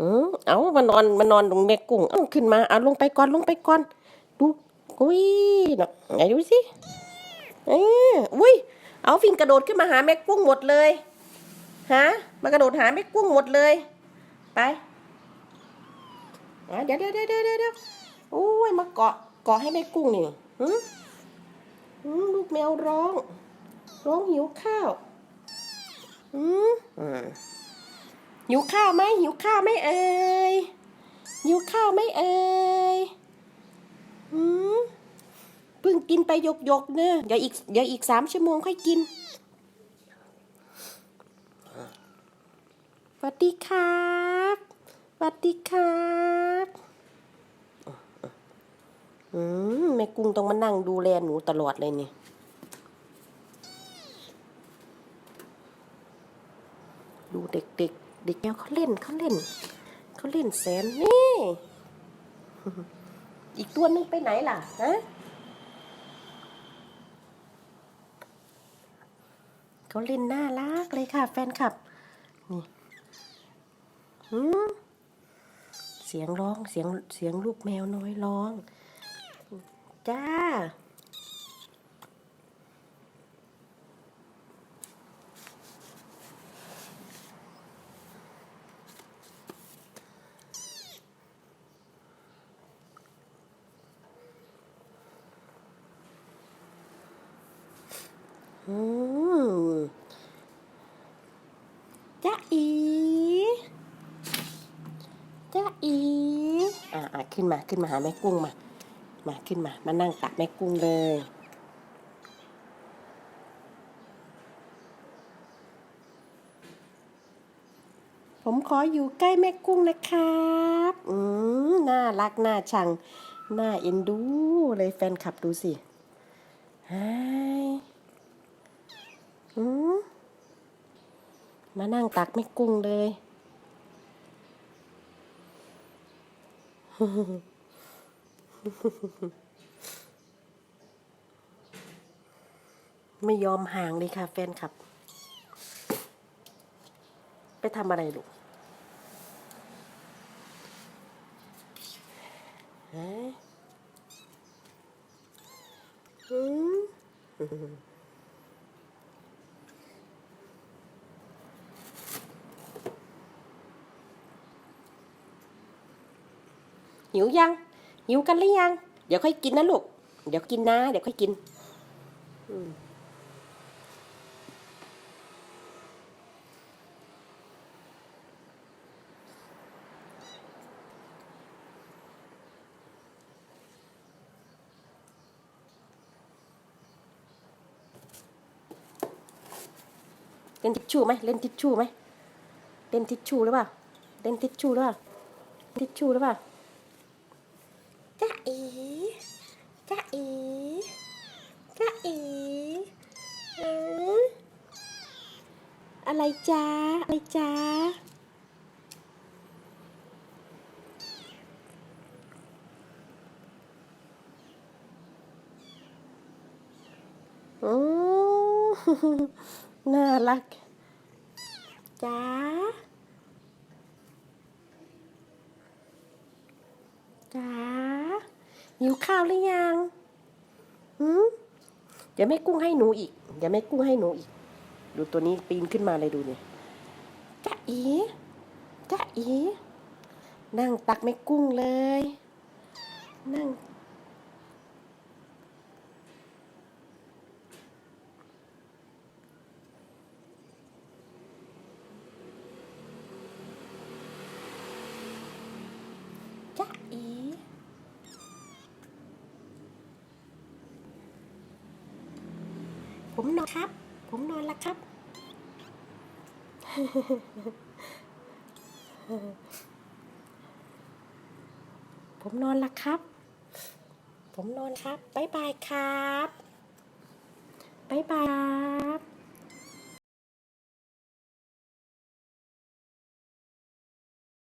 อืมเอามานอนมานอนตรงแม่กุ้งเอาขึ้นมาเอาลงไปก่อนลงไปก่อน ดูอุ้ยเนาะไหนดูสิเอออุ้ยเอาฟินกระโดดขึ้นมาหาแม่กุ้งหมดเลยฮะมากระโดดหาแม่กุ้งหมดเลย ไปเดี๋ยวเดี๋ยวเดี๋ยวเดี๋ยวเดี๋ยวโอ้ยมาเกาะเกาะให้แม่กุ้งนี่หืมหืมลูกแมวร้อง ร้องหิวข้าวหืมอืม หิวข้าวไหมหิวข้าวไหมเอ่ยหิวข้าวไหมเอ่ยหืมเพิ่งกินไปหยกหยกๆเนอะเดี๋ยวอีกเดี๋ยวอีกสามชั่วโมงค่อยกินสวัสดีครับสวัสดีครับอืมแม่กุ้งต้องมานั่งดูแลหนูตลอดเลยนี่ดูเด็กๆ เด็กแก้วเขาเล่นเขาเล่นเขาเล่นแสนนี่ อีกตัวนึงไปไหนล่ะฮะเขาเล่นน่ารักเลยค่ะ แฟนคลับ นี่หืมเสียงร้องเสียงเสียงลูกแมวน้อยร้อง จ้า จ้าอีจ้าอีอะอะขึ้นมาขึ้นมาหาแม่กุ้งมา มาขึ้นมา มานั่งตักแม่กุ้งเลยผมขออยู่ใกล้แม่กุ้งนะครับ อืม น่ารัก น่าชัง น่าเอ็นดู เลยแฟนคลับดูสิฮอืม มานั่งตักไม่กุ้งเลย ไม่ยอมห่างเลยค่ะแฟนคลับ ไปทำอะไรลูกฮะอืม หิวยัง หิวกันหรือยัง เดี๋ยวค่อยกินนะลูก เดี๋ยวกินนะ เดี๋ยวค่อยกินเล่นทิชชู่ไหมเล่นทิชชู่ไหมเล่นทิชชู่หรือเปล่า เล่นทิชชู่หรือเปล่า ทิชชู่หรือเปล่า จ้าเอ๋จ้าเอ๋จ้าเอ๋อออะไรจ้าอะไรจ้าโอ้น่ารักจ้าจ๋า หิวข้าวหรือยังหืมเดี๋ยวแม่กุ้งให้หนูอีก เดี๋ยวแม่กุ้งให้หนูอีก ดูตัวนี้ปีนขึ้นมาเลยดูเนี่ยจ้าอีจ้าอีนั่งตักแม่กุ้งเลย นั่ง จ้าอี ผมนอนครับ ผมนอนแล้วครับ ผมนอนแล้วครับ ผมนอนครับ บ๊ายบายครับ บ๊ายบายครับ